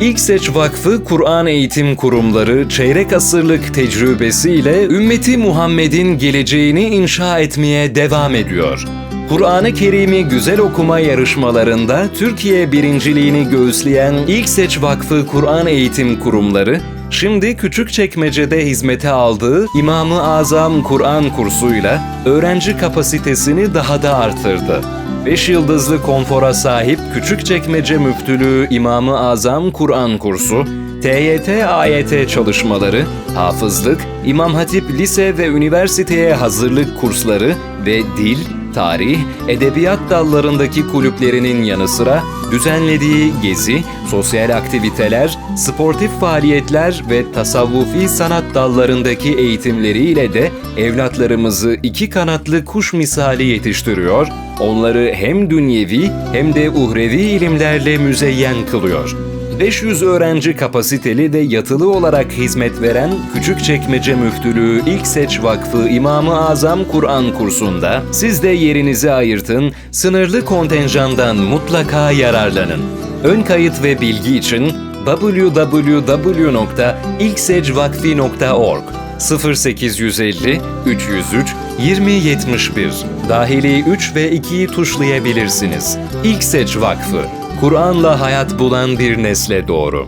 İlkseç Vakfı Kur'an Eğitim Kurumları çeyrek asırlık tecrübesiyle ümmeti Muhammed'in geleceğini inşa etmeye devam ediyor. Kur'an-ı Kerim'i güzel okuma yarışmalarında Türkiye birinciliğini göğüsleyen İlkseç Vakfı Kur'an Eğitim Kurumları, şimdi Küçükçekmece'de hizmete aldığı İmam-ı Azam Kur'an kursuyla öğrenci kapasitesini daha da artırdı. 5 yıldızlı konfora sahip Küçükçekmece Müftülüğü İmam-ı Azam Kur'an kursu, TYT AYT çalışmaları, hafızlık, İmam Hatip lise ve üniversiteye hazırlık kursları ve dil, tarih, edebiyat dallarındaki kulüplerinin yanı sıra düzenlediği gezi, sosyal aktiviteler, sportif faaliyetler ve tasavvufi sanat dallarındaki eğitimleriyle de evlatlarımızı iki kanatlı kuş misali yetiştiriyor, onları hem dünyevi hem de uhrevi ilimlerle müzeyyen kılıyor. 500 öğrenci kapasiteli ve yatılı olarak hizmet veren Küçükçekmece Müftülüğü İlkseç Vakfı İmam-ı Azam Kur'an kursunda siz de yerinizi ayırtın, sınırlı kontenjandan mutlaka yararlanın. Ön kayıt ve bilgi için www.ilksecvakfi.org 0850 303 2071 Dahili 3 ve 2'yi tuşlayabilirsiniz. İlkseç Vakfı Kur'an'la hayat bulan bir nesle doğru.